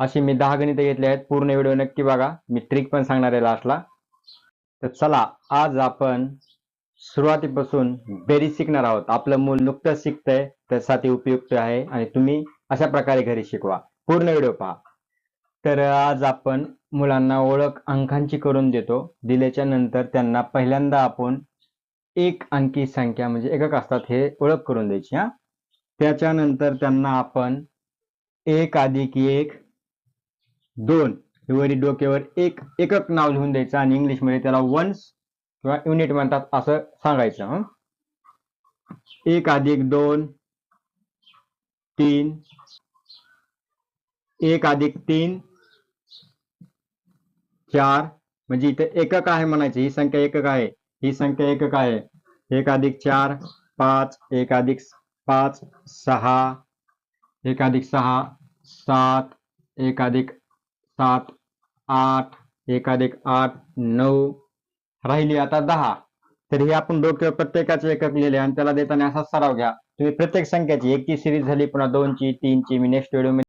अशी मी दहा गणितं घेतली आहेत. पूर्ण व्हिडिओ नक्की बघा. मी ट्रिक पण सांगणार आहे लास्टला तर चला आज आपण सुरुवातीपासून बेरीज शिकणार आहोत. आपलं मूल नुकतंच शिकतंय त्यासाठी उपयुक्त आहे आणि तुम्ही अशा प्रकारे घरी शिकवा. पूर्ण व्हिडिओ पहा. तर आज आपण मुलांना ओळख अंकांची करून देतो. दिल्याच्या नंतर त्यांना पहिल्यांदा आपण एक अंकी संख्या म्हणजे एकक असतात हे ओळख करून द्यायची हा. त्याच्यानंतर त्यांना आपण एक अधिक एक दोन. हे वरी डोक्यावर एक एकक नाव लिहून द्यायचं आणि इंग्लिशमध्ये त्याला वन्स किंवा युनिट म्हणतात असं सांगायचं एक अधिक दोन तीन. एक अधिक तीन चार. म्हणजे इथे एकक आहे म्हणायचे ही संख्या एकक आहे. ही संख्या एकक आहे. एक अधिक चार पाच. एक अधिक पाच सहा. एक अधिक सहा सात. एक अधिक सात आठ एकाधिक आठ नऊ राहिली आता दहा. तर हे आपण डोक्यावर प्रत्येकाचे एकक लिहिले आणि त्याला देताना असा सराव घ्या. तुम्ही प्रत्येक संख्याची एकची सिरीज झाली पुन्हा दोनची तीनची मी नेक्स्ट व्हिडिओ